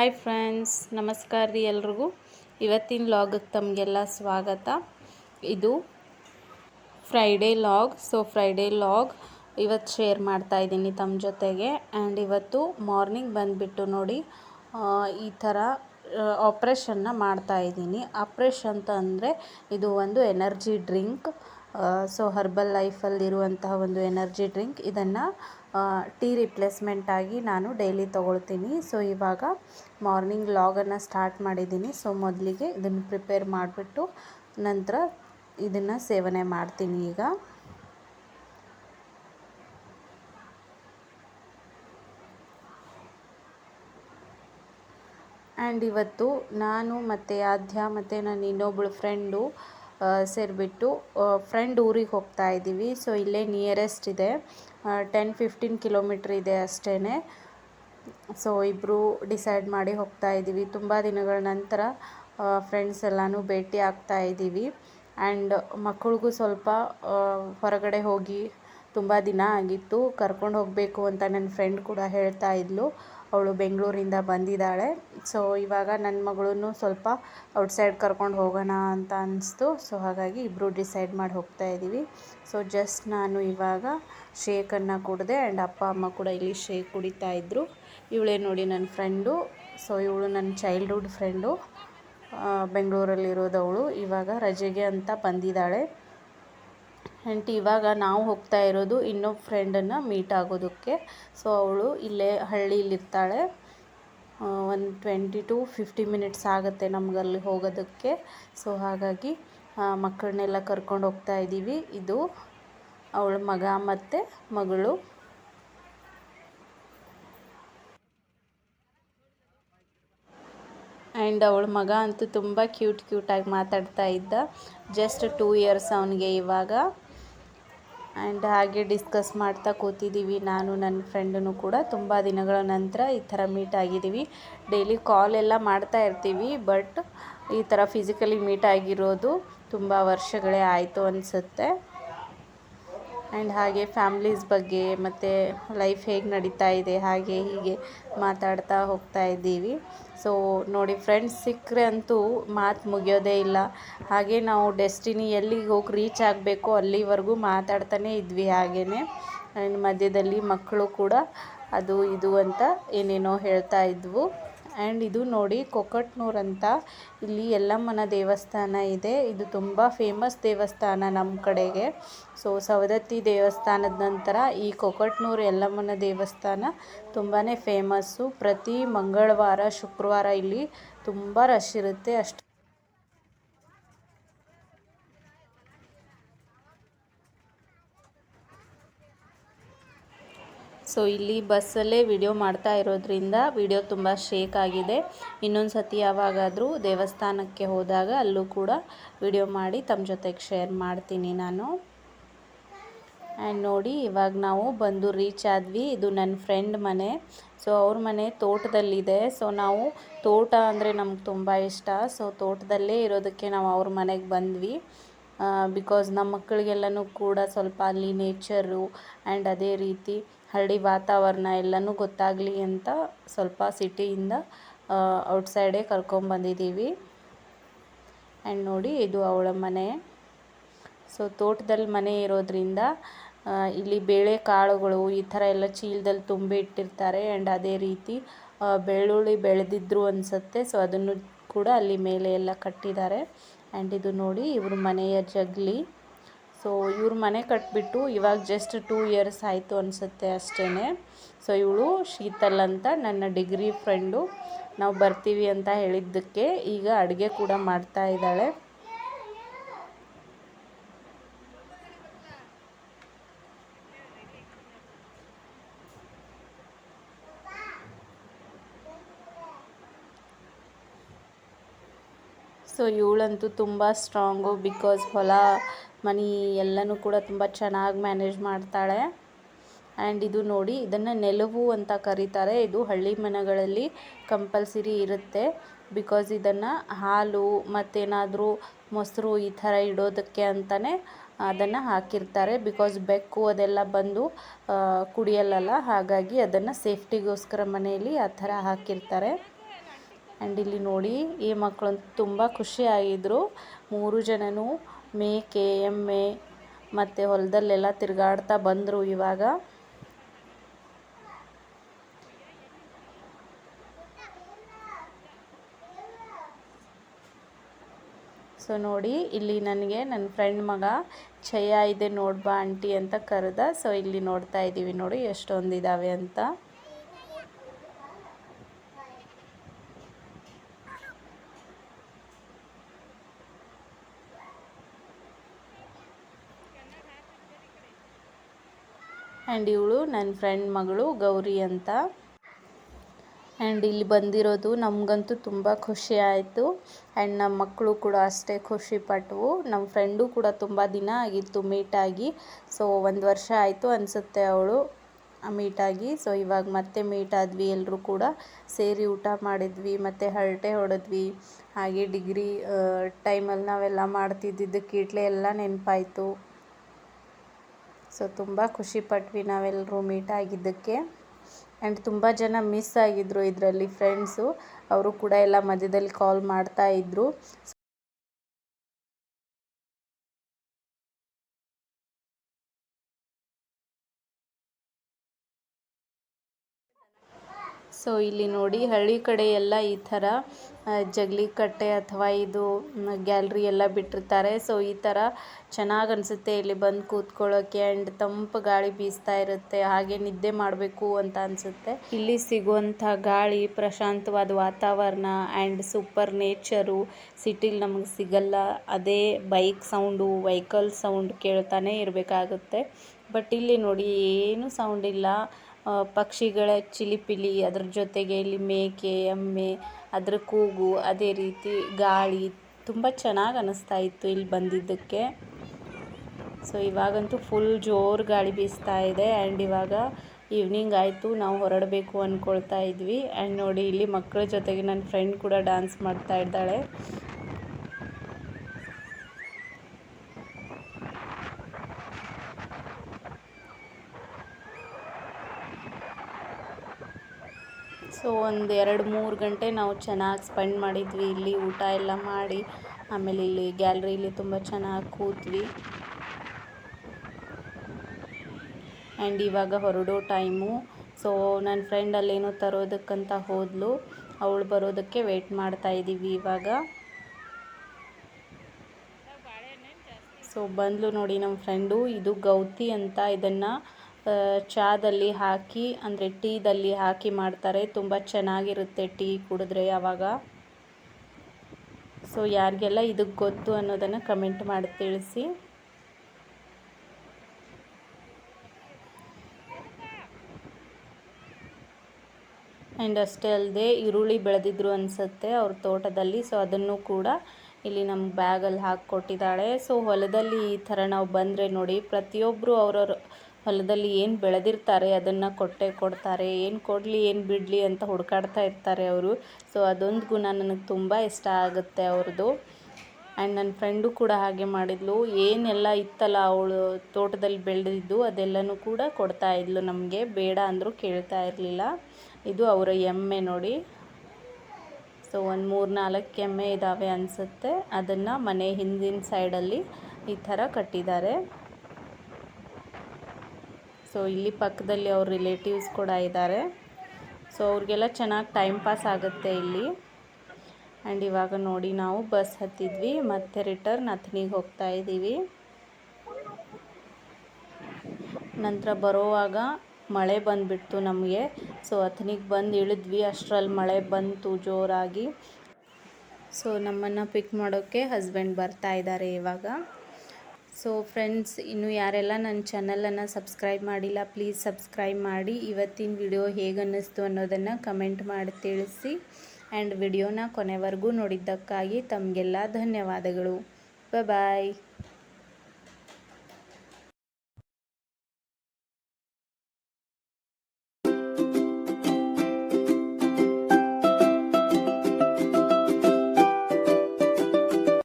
Hi friends, ನಮಸ್ಕಾರ ರೀ ಎಲ್ರಿಗೂ. ಇವತ್ತಿನ ಲಾಗಕ್ಕೆ ತಮಗೆಲ್ಲ ಸ್ವಾಗತ. ಇದು Friday log so Friday log ಇವತ್ತು ಶೇರ್ ಮಾಡ್ತಾ ಇದ್ದೀನಿ ತಮ್ಮ ಜೊತೆಗೆ. ಆ್ಯಂಡ್ ಇವತ್ತು ಮಾರ್ನಿಂಗ್ ಬಂದುಬಿಟ್ಟು ನೋಡಿ ಈ ಥರ ಆಪ್ರೇಷನ್ನ ಮಾಡ್ತಾ ಇದ್ದೀನಿ. ಆಪ್ರೇಷನ್ ಅಂತ ಅಂದರೆ ಇದು ಒಂದು ಎನರ್ಜಿ ಡ್ರಿಂಕ್ ಸೊ ಹರ್ಬಲ್ ಲೈಫಲ್ಲಿರುವಂತಹ ಒಂದು ಎನರ್ಜಿ ಡ್ರಿಂಕ್ ಇದನ್ನು ಟೀ ರಿಪ್ಲೇಸ್ಮೆಂಟ್ ಆಗಿ ನಾನು ಡೈಲಿ ತೊಗೊಳ್ತೀನಿ. ಸೊ ಇವಾಗ ಮಾರ್ನಿಂಗ್ ಲಾಗನ್ನು ಸ್ಟಾರ್ಟ್ ಮಾಡಿದ್ದೀನಿ. ಸೊ ಮೊದಲಿಗೆ ಇದನ್ನು ಪ್ರಿಪೇರ್ ಮಾಡಿಬಿಟ್ಟು ನಂತರ ಇದನ್ನು ಸೇವನೆ ಮಾಡ್ತೀನಿ ಈಗ. ಆ್ಯಂಡ್ ಇವತ್ತು ನಾನು ಮತ್ತು ಆದ್ಯ ಮತ್ತು ನನ್ನ ಇನ್ನೊಬ್ಬಳು ಫ್ರೆಂಡು ಸೇರಿಬಿಟ್ಟು ಫ್ರೆಂಡ್ ಊರಿಗೆ ಹೋಗ್ತಾ ಇದ್ದೀವಿ ಸೊ ಇಲ್ಲೇ ನಿಯರೆಸ್ಟ್ ಇದೆ. ಟೆನ್ ಫಿಫ್ಟೀನ್ ಕಿಲೋಮೀಟ್ರ್ ಇದೆ ಅಷ್ಟೇ ಸೊ ಇಬ್ಬರು ಡಿಸೈಡ್ ಮಾಡಿ ಹೋಗ್ತಾ ಇದ್ದೀವಿ. ತುಂಬ ದಿನಗಳ ನಂತರ ಫ್ರೆಂಡ್ಸ್ ಎಲ್ಲನೂ ಭೇಟಿ ಆಗ್ತಾ ಇದ್ದೀವಿ. ಆ್ಯಂಡ್ ಮಕ್ಕಳಿಗೂ ಸ್ವಲ್ಪ ಹೊರಗಡೆ ಹೋಗಿ ತುಂಬ ದಿನ ಆಗಿತ್ತು. ಕರ್ಕೊಂಡು ಹೋಗಬೇಕು ಅಂತ ನನ್ನ ಫ್ರೆಂಡ್ ಕೂಡ ಹೇಳ್ತಾ ಇದ್ಲು. ಅವಳು ಬೆಂಗಳೂರಿಂದ ಬಂದಿದ್ದಾಳೆ. ಸೊ ಇವಾಗ ನನ್ನ ಮಗಳೂ ಸ್ವಲ್ಪ ಔಟ್ಸೈಡ್ ಕರ್ಕೊಂಡು ಹೋಗೋಣ ಅಂತ ಅನ್ನಿಸ್ತು ಸೊ ಹಾಗಾಗಿ ಇಬ್ಬರು ಡಿಸೈಡ್ ಮಾಡಿ ಹೋಗ್ತಾ ಇದ್ದೀವಿ ಸೊ ಜಸ್ಟ್ ನಾನು ಇವಾಗ ಶೇಕನ್ನು ಕುಡಿದೆ ಆ್ಯಂಡ್ ಅಪ್ಪ, ಅಮ್ಮ ಕೂಡ ಇಲ್ಲಿ ಶೇಕ್ ಕುಡಿತಾ ಇದ್ದರು ಇವಳೇ ನೋಡಿ ನನ್ನ ಫ್ರೆಂಡು ಸೊ ಇವಳು ನನ್ನ ಚೈಲ್ಡ್ಹುಡ್ ಫ್ರೆಂಡು ಬೆಂಗಳೂರಲ್ಲಿರೋದವಳು. ಇವಾಗ ರಜೆಗೆ ಅಂತ ಬಂದಿದ್ದಾಳೆ. ಆ್ಯಂಡ್ ಇವಾಗ ನಾವು ಹೋಗ್ತಾ ಇರೋದು ಇನ್ನೊಬ್ಬ ಫ್ರೆಂಡನ್ನು ಮೀಟ್ ಆಗೋದಕ್ಕೆ. ಸೊ, ಅವಳು ಇಲ್ಲೇ ಹಳ್ಳಿಯಲ್ಲಿರ್ತಾಳೆ. ಒಂದು ಟ್ವೆಂಟಿ ಟು ಫಿಫ್ಟಿ ಮಿನಿಟ್ಸ್ ಆಗುತ್ತೆ ನಮಗಲ್ಲಿ ಹೋಗೋದಕ್ಕೆ. ಸೊ, ಹಾಗಾಗಿ ಮಕ್ಕಳನ್ನೆಲ್ಲ ಕರ್ಕೊಂಡು ಹೋಗ್ತಾ ಇದ್ದೀವಿ. ಇದು ಅವಳ ಮಗ ಮತ್ತು ಮಗಳು. ಆ್ಯಂಡ್ ಅವಳ ಮಗ ಅಂತೂ ತುಂಬ ಕ್ಯೂಟ್ ಕ್ಯೂಟಾಗಿ ಮಾತಾಡ್ತಾ ಇದ್ದ. ಜಸ್ಟ್ ಟೂ ಇಯರ್ಸ್ ಅವನಿಗೆ ಇವಾಗ. ಆ್ಯಂಡ್ ಹಾಗೆ ಡಿಸ್ಕಸ್ ಮಾಡ್ತಾ ಕೂತಿದ್ದೀವಿ ನಾನು, ನನ್ನ ಫ್ರೆಂಡನು ಕೂಡ. ತುಂಬ ದಿನಗಳ ನಂತರ ಈ ಥರ ಮೀಟ್ ಆಗಿದ್ದೀವಿ. ಡೈಲಿ ಕಾಲ್ ಎಲ್ಲ ಮಾಡ್ತಾ ಇರ್ತೀವಿ, ಬಟ್ ಈ ಥರ ಫಿಸಿಕಲಿ ಮೀಟ್ ಆಗಿರೋದು ತುಂಬ ವರ್ಷಗಳೇ ಆಯಿತು ಅನಿಸುತ್ತೆ. ಆ್ಯಂಡ್ ಹಾಗೆ ಫ್ಯಾಮ್ಲೀಸ್ ಬಗ್ಗೆ ಮತ್ತು ಲೈಫ್ ಹೇಗೆ ನಡೀತಾ ಇದೆ, ಹಾಗೆ ಹೀಗೆ ಮಾತಾಡ್ತಾ ಹೋಗ್ತಾ ಇದ್ದೀವಿ. ಸೊ ನೋಡಿ ಫ್ರೆಂಡ್ಸ್ ಸಿಕ್ಕರೆ ಅಂತೂ ಮಾತು ಮುಗಿಯೋದೇ ಇಲ್ಲ. ಹಾಗೆ ನಾವು ಡೆಸ್ಟಿನಿ ಎಲ್ಲಿಗೆ ಹೋಗಿ ರೀಚ್ ಆಗಬೇಕು ಅಲ್ಲಿವರೆಗೂ ಮಾತಾಡ್ತಾನೆ ಇದ್ವಿ ಹಾಗೇ ಆ್ಯಂಡ್ ಮಧ್ಯದಲ್ಲಿ ಮಕ್ಕಳು ಕೂಡ ಅದು ಇದು ಅಂತ ಏನೇನೋ ಹೇಳ್ತಾ ಇದ್ವು. ಆ್ಯಂಡ್ ಇದು ನೋಡಿ ಕೊಕಟ್ನೂರ್ ಅಂತ ಇಲ್ಲಿ ಯಲ್ಲಮ್ಮನ ದೇವಸ್ಥಾನ ಇದೆ. ಇದು ತುಂಬ ಫೇಮಸ್ ದೇವಸ್ಥಾನ ನಮ್ಮ ಕಡೆಗೆ. ಸೊ ಸವದತ್ತಿ ದೇವಸ್ಥಾನದ ನಂತರ ಈ ಕೊಕಟ್ನೂರು ಯಲ್ಲಮ್ಮನ ದೇವಸ್ಥಾನ ತುಂಬಾ ಫೇಮಸ್ಸು ಪ್ರತಿ ಮಂಗಳವಾರ, ಶುಕ್ರವಾರ ಇಲ್ಲಿ ತುಂಬ ರಶ್ ಇರುತ್ತೆ. ಅಷ್ಟು ಸೊ ಇಲ್ಲಿ ಬಸ್ಸಲ್ಲೇ ವಿಡಿಯೋ ಮಾಡ್ತಾ ಇರೋದ್ರಿಂದ ವಿಡಿಯೋ ತುಂಬ ಶೇಕ್ ಆಗಿದೆ. ಇನ್ನೊಂದು ಸತಿ ಯಾವಾಗಾದರೂ ದೇವಸ್ಥಾನಕ್ಕೆ ಹೋದಾಗ ಅಲ್ಲೂ ಕೂಡ ವಿಡಿಯೋ ಮಾಡಿ ತಮ್ಮ ಜೊತೆಗೆ ಶೇರ್ ಮಾಡ್ತೀನಿ ನಾನು. ಆ್ಯಂಡ್ ನೋಡಿ, ಇವಾಗ ನಾವು ಬಂದು ರೀಚ್ ಆದ್ವಿ. ಇದು ನನ್ನ ಫ್ರೆಂಡ್ ಮನೆ. ಸೊ ಅವ್ರ ಮನೆ ತೋಟದಲ್ಲಿದೆ. ಸೊ ನಾವು ತೋಟ ಅಂದರೆ ನಮ್ಗೆ ತುಂಬ ಇಷ್ಟ. ಸೊ ತೋಟದಲ್ಲೇ ಇರೋದಕ್ಕೆ ನಾವು ಅವ್ರ ಮನೆಗೆ ಬಂದ್ವಿ. ಬಿಕಾಸ್ ನಮ್ಮ ಮಕ್ಕಳಿಗೆಲ್ಲನೂ ಕೂಡ ಸ್ವಲ್ಪ ಅಲ್ಲಿ ನೇಚರು ಆ್ಯಂಡ್ ಅದೇ ರೀತಿ ಹಳ್ಳಿ ವಾತಾವರಣ ಎಲ್ಲನೂ ಗೊತ್ತಾಗಲಿ ಅಂತ ಸ್ವಲ್ಪ ಸಿಟಿಯಿಂದ ಔಟ್ಸೈಡೇ ಕರ್ಕೊಂಬಂದಿದ್ದೀವಿ ಆ್ಯಂಡ್ ನೋಡಿ ಇದು ಅವಳ ಮನೆ. ಸೊ ತೋಟದಲ್ಲಿ ಮನೆ ಇರೋದ್ರಿಂದ ಇಲ್ಲಿ ಬೇಳೆ ಕಾಳುಗಳು ಈ ಥರ ಎಲ್ಲ ಚೀಲದಲ್ಲಿ ತುಂಬಿ ಇಟ್ಟಿರ್ತಾರೆ. ಆ್ಯಂಡ್ ಅದೇ ರೀತಿ ಬೆಳ್ಳುಳ್ಳಿ ಬೆಳೆದಿದ್ರು ಅನಿಸುತ್ತೆ. ಸೊ ಅದನ್ನು ಕೂಡ ಅಲ್ಲಿ ಮೇಲೆ ಎಲ್ಲ ಕಟ್ಟಿದ್ದಾರೆ. ಆ್ಯಂಡ್ ಇದು ನೋಡಿ ಇವ್ರ ಮನೆಯ ಜಗ್ಲಿ. ಸೊ ಇವ್ರ ಮನೆ ಕಟ್ಬಿಟ್ಟು ಇವಾಗ ಜಸ್ಟ್ ಟೂ ಇಯರ್ಸ್ ಆಯಿತು ಅನಿಸುತ್ತೆ ಅಷ್ಟೇ ಸೊ ಇವಳು ಶೀತಲ್ ಅಂತ ನನ್ನ ಡಿಗ್ರಿ ಫ್ರೆಂಡು ನಾವು ಬರ್ತೀವಿ ಅಂತ ಹೇಳಿದ್ದಕ್ಕೆ ಈಗ ಅಡುಗೆ ಕೂಡ ಮಾಡ್ತಾ ಇದ್ದಾಳೆ. ಸೊ ಇವಳಂತೂ ತುಂಬ ಸ್ಟ್ರಾಂಗು ಬಿಕಾಸ್ ಹೊಲ ಮನೆ ಎಲ್ಲನೂ ಕೂಡ ತುಂಬ ಚೆನ್ನಾಗಿ ಮ್ಯಾನೇಜ್ ಮಾಡ್ತಾಳೆ. ಆ್ಯಂಡ್ ಇದು ನೋಡಿ, ಇದನ್ನು ನೆಲವು ಅಂತ ಕರೀತಾರೆ. ಇದು ಹಳ್ಳಿ ಮನೆಗಳಲ್ಲಿ ಕಂಪಲ್ಸರಿ ಇರುತ್ತೆ. ಬಿಕಾಸ್ ಇದನ್ನು ಹಾಲು ಮತ್ತೇನಾದರೂ ಮೊಸರು ಈ ಥರ ಇಡೋದಕ್ಕೆ ಅಂತಲೇ ಅದನ್ನು ಹಾಕಿರ್ತಾರೆ. ಬಿಕಾಸ್ ಬೆಕ್ಕು ಅದೆಲ್ಲ ಬಂದು ಕುಡಿಯಲ್ಲ ಹಾಗಾಗಿ ಅದನ್ನು ಸೇಫ್ಟಿಗೋಸ್ಕರ ಮನೆಯಲ್ಲಿ ಆ ಥರ ಹಾಕಿರ್ತಾರೆ. ಆ್ಯಂಡ್ ಇಲ್ಲಿ ನೋಡಿ, ಈ ಮಕ್ಕಳಂತೂ ತುಂಬ ಖುಷಿಯಾಗಿದ್ದರು ಮೂರು ಜನನೂ ಮೇಕೆ ಎಮ್ಮೆ ಮತ್ತು ಹೊಲದಲ್ಲೆಲ್ಲ ತಿರುಗಾಡ್ತಾ ಬಂದರು ಇವಾಗ. ಸೊ ನೋಡಿ, ಇಲ್ಲಿ ನನಗೆ ನನ್ನ ಫ್ರೆಂಡ್ ಮಗ ಚಯ ಇದೆ ನೋಡ್ಬಾ ಆಂಟಿ ಅಂತ ಕರೆದ. ಸೊ ಇಲ್ಲಿ ನೋಡ್ತಾ ಇದ್ದೀವಿ ನೋಡಿ ಎಷ್ಟೊಂದಿದ್ದಾವೆ ಅಂತ. ಆ್ಯಂಡ್ ಇವಳು ನನ್ನ ಫ್ರೆಂಡ್ ಮಗಳು ಗೌರಿ ಅಂತ. ಆ್ಯಂಡ್ ಇಲ್ಲಿ ಬಂದಿರೋದು ನಮಗಂತೂ ತುಂಬ ಖುಷಿ ಆಯಿತು. ಆ್ಯಂಡ್ ನಮ್ಮ ಮಕ್ಕಳು ಕೂಡ ಅಷ್ಟೇ ಖುಷಿ ಪಟ್ಟವು ನಮ್ಮ ಫ್ರೆಂಡು ಕೂಡ ತುಂಬ ದಿನ ಆಗಿತ್ತು ಮೀಟಾಗಿ ಸೊ ಒಂದು ವರ್ಷ ಆಯಿತು ಅನಿಸುತ್ತೆ ಅವಳು ಮೀಟಾಗಿ ಸೊ ಇವಾಗ ಮತ್ತೆ ಮೀಟ್ ಆದ್ವಿ ಎಲ್ಲರೂ ಕೂಡ. ಸೇರಿ ಊಟ ಮಾಡಿದ್ವಿ, ಮತ್ತು ಹರಟೆ ಹೊಡೆದ್ವಿ. ಹಾಗೆ ಡಿಗ್ರಿ ಟೈಮಲ್ಲಿ ನಾವೆಲ್ಲ ಮಾಡ್ತಿದ್ದಿದ್ದು ಕೀಟ್ಲೆ ಎಲ್ಲ ನೆನಪಾಯಿತು. ಸೊ ತುಂಬ ಖುಷಿ ಪಟ್ವಿ ನಾವೆಲ್ಲರೂ ಮೀಟ್ ಆಗಿದ್ದಕ್ಕೆ ಆ್ಯಂಡ್ ತುಂಬ ಜನ ಮಿಸ್ ಆಗಿದ್ರು ಇದರಲ್ಲಿ ಫ್ರೆಂಡ್ಸು. ಅವರು ಕೂಡ ಎಲ್ಲ ಮಧ್ಯದಲ್ಲಿ ಕಾಲ್ ಮಾಡ್ತಾ ಇದ್ರು. ಸೊ ಇಲ್ಲಿ ನೋಡಿ ಹಳ್ಳಿ ಕಡೆ ಎಲ್ಲ ಈ ಥರ ಜಗಲಿ ಕಟ್ಟೆ ಅಥವಾ ಇದು ಗ್ಯಾಲ್ರಿ ಎಲ್ಲ ಬಿಟ್ಟಿರ್ತಾರೆ. ಸೊ ಈ ಥರ ಚೆನ್ನಾಗಿ ಅನಿಸುತ್ತೆ ಇಲ್ಲಿ ಬಂದು ಕೂತ್ಕೊಳ್ಳೋಕ್ಕೆ ಆ್ಯಂಡ್ ತಂಪು ಗಾಳಿ ಬೀಸ್ತಾ ಇರುತ್ತೆ. ಹಾಗೆ ನಿದ್ದೆ ಮಾಡಬೇಕು ಅಂತ ಅನಿಸುತ್ತೆ. ಇಲ್ಲಿ ಸಿಗುವಂಥ ಗಾಳಿ, ಪ್ರಶಾಂತವಾದ ವಾತಾವರಣ ಆ್ಯಂಡ್ ಸೂಪರ್ ನೇಚರು ಸಿಟಿಲಿ ನಮಗೆ ಸಿಗಲ್ಲ. ಅದೇ ಬೈಕ್ ಸೌಂಡು ವೆಹಿಕಲ್ ಸೌಂಡ್ ಕೇಳ್ತಾನೆ ಇರಬೇಕಾಗುತ್ತೆ. ಬಟ್ ಇಲ್ಲಿ ನೋಡಿ ಏನು ಸೌಂಡ್ ಇಲ್ಲ. ಪಕ್ಷಿಗಳ ಚಿಲಿಪಿಲಿ, ಅದ್ರ ಜೊತೆಗೆ ಇಲ್ಲಿ ಮೇಕೆ, ಎಮ್ಮೆ, ಅದರ ಕೂಗು, ಅದೇ ರೀತಿ ಗಾಳಿ ತುಂಬ ಚೆನ್ನಾಗಿ ಅನ್ನಿಸ್ತಾ ಇತ್ತು ಇಲ್ಲಿ ಬಂದಿದ್ದಕ್ಕೆ. ಸೊ ಇವಾಗಂತೂ ಫುಲ್ ಜೋರು ಗಾಳಿ ಬೀಸ್ತಾ ಇದೆ ಆ್ಯಂಡ್ ಇವಾಗ ಈವ್ನಿಂಗ್ ಆಯಿತು, ನಾವು ಹೊರಡಬೇಕು ಅಂದ್ಕೊಳ್ತಾ ಇದ್ವಿ. ಆ್ಯಂಡ್ ನೋಡಿ, ಇಲ್ಲಿ ಮಕ್ಕಳ ಜೊತೆಗೆ ನನ್ನ ಫ್ರೆಂಡ್ ಕೂಡ ಡ್ಯಾನ್ಸ್ ಮಾಡ್ತಾ ಇದ್ದಾಳೆ. ಸೊ ಒಂದು ಎರಡು ಮೂರು ಗಂಟೆ ನಾವು ಚೆನ್ನಾಗಿ ಸ್ಪೆಂಡ್ ಮಾಡಿದ್ವಿ. ಇಲ್ಲಿ ಊಟ ಎಲ್ಲ ಮಾಡಿ, ಆಮೇಲೆ ಇಲ್ಲಿ ಗ್ಯಾಲ್ರಿಲಿ ತುಂಬ ಚೆನ್ನಾಗಿ ಕೂತ್ವಿ. ಆ್ಯಂಡ್ ಇವಾಗ ಹೊರಡೋ ಟೈಮು. ಸೊ ನನ್ನ ಫ್ರೆಂಡ್ ಅಲ್ಲೇನೋ ತರೋದಕ್ಕಂತ ಹೋದ್ಲು. ಅವಳು ಬರೋದಕ್ಕೆ ವೆಯ್ಟ್ ಮಾಡ್ತಾ ಇದ್ದೀವಿ ಇವಾಗ. ಸೊ ಬಂದ್ಲು ನೋಡಿ ನಮ್ಮ ಫ್ರೆಂಡು. ಇದು ಗೌತಿ ಅಂತ ಇದನ್ನು ಚಾದಲ್ಲಿ ಹಾಕಿ, ಅಂದರೆ ಟೀದಲ್ಲಿ ಹಾಕಿ ಮಾಡ್ತಾರೆ. ತುಂಬ ಚೆನ್ನಾಗಿರುತ್ತೆ ಟೀ ಕುಡಿದ್ರೆ ಆವಾಗ ಸೊ ಯಾರಿಗೆಲ್ಲ ಇದಕ್ಕೆ ಗೊತ್ತು ಅನ್ನೋದನ್ನು ಕಮೆಂಟ್ ಮಾಡಿ ತಿಳಿಸಿ. ಆ್ಯಂಡ್ ಅಷ್ಟೇ ಅಲ್ಲದೆ ಈರುಳ್ಳಿ ಬೆಳೆದಿದ್ರು ಅನಿಸುತ್ತೆ ಅವ್ರ ತೋಟದಲ್ಲಿ. ಸೊ ಅದನ್ನು ಕೂಡ ಇಲ್ಲಿ ನಮ್ಮ ಬ್ಯಾಗಲ್ಲಿ ಹಾಕಿ ಕೊಟ್ಟಿದ್ದಾಳೆ ಸೊ ಹೊಲದಲ್ಲಿ ಈ ಥರ ನಾವು ಬಂದರೆ ನೋಡಿ ಪ್ರತಿಯೊಬ್ಬರು ಅವ್ರವ್ರ ಹೊಲದಲ್ಲಿ ಏನು ಬೆಳೆದಿರ್ತಾರೆ, ಅದನ್ನು ಕೊಟ್ಟೆ ಕೊಡ್ತಾರೆ, ಏನು ಕೊಡಲಿ, ಏನು ಬಿಡಲಿ ಅಂತ ಹುಡುಕಾಡ್ತಾ ಇರ್ತಾರೆ ಅವರು. ಸೊ ಅದೊಂದು ಗುಣ ನನಗೆ ತುಂಬ ಇಷ್ಟ ಆಗುತ್ತೆ ಅವ್ರದ್ದು ಆ್ಯಂಡ್ ನನ್ನ ಫ್ರೆಂಡು ಕೂಡ ಹಾಗೆ ಮಾಡಿದ್ಲು. ಏನೆಲ್ಲ ಇತ್ತಲ್ಲ ಅವಳು ತೋಟದಲ್ಲಿ ಬೆಳೆದಿದ್ದು, ಅದೆಲ್ಲನೂ ಕೂಡ ಕೊಡ್ತಾ ಇದ್ಲು ನಮಗೆ. ಬೇಡ ಅಂದರೂ ಕೇಳ್ತಾ ಇರಲಿಲ್ಲ. ಇದು ಅವರ ಎಮ್ಮೆ ನೋಡಿ. ಸೊ ಒಂದು ಮೂರು ನಾಲ್ಕು ಎಮ್ಮೆ ಇದ್ದಾವೆ ಅನಿಸುತ್ತೆ. ಅದನ್ನು ಮನೆ ಹಿಂದಿನ ಸೈಡಲ್ಲಿ ಈ ಥರ ಕಟ್ಟಿದ್ದಾರೆ. ಸೊ ಇಲ್ಲಿ ಪಕ್ಕದಲ್ಲಿ ಅವ್ರ ರಿಲೇಟಿವ್ಸ್ ಕೂಡ ಇದ್ದಾರೆ. ಸೊ ಅವ್ರಿಗೆಲ್ಲ ಚೆನ್ನಾಗಿ ಟೈಮ್ ಪಾಸ್ ಆಗುತ್ತೆ ಇಲ್ಲಿ. ಆ್ಯಂಡ್ ಇವಾಗ ನೋಡಿ ನಾವು ಬಸ್ ಹತ್ತಿದ್ವಿ, ಮತ್ತೆ ರಿಟರ್ನ್ ಅಥನಿಗೆ ಹೋಗ್ತಾ ಇದ್ದೀವಿ. ನಂತರ ಬರೋವಾಗ ಮಳೆ ಬಂದುಬಿಡ್ತು ನಮಗೆ. ಸೊ ಅಥನಿಗೆ ಬಂದು ಇಳಿದ್ವಿ ಅಷ್ಟರಲ್ಲಿ ಮಳೆ ಬಂತು ಜೋರಾಗಿ. ಸೊ ನಮ್ಮನ್ನು ಪಿಕ್ ಮಾಡೋಕ್ಕೆ ಹಸ್ಬೆಂಡ್ ಬರ್ತಾ ಇದ್ದಾರೆ ಇವಾಗ. ಸೊ ಫ್ರೆಂಡ್ಸ್ ಇನ್ನು ಯಾರೆಲ್ಲ ನನ್ನ ಚಾನಲನ್ನು ಸಬ್ಸ್ಕ್ರೈಬ್ ಮಾಡಿಲ್ಲ ಪ್ಲೀಸ್ ಸಬ್ಸ್ಕ್ರೈಬ್ ಮಾಡಿ. ಇವತ್ತಿನ ವಿಡಿಯೋ ಹೇಗೆ ಅನ್ನಿಸ್ತು ಅನ್ನೋದನ್ನು ಕಮೆಂಟ್ ಮಾಡಿ ತಿಳಿಸಿ. ಆ್ಯಂಡ್ ವಿಡಿಯೋನ ಕೊನೆವರೆಗೂ ನೋಡಿದ್ದಕ್ಕಾಗಿ ತಮಗೆಲ್ಲ ಧನ್ಯವಾದಗಳು. ಬಾಯ್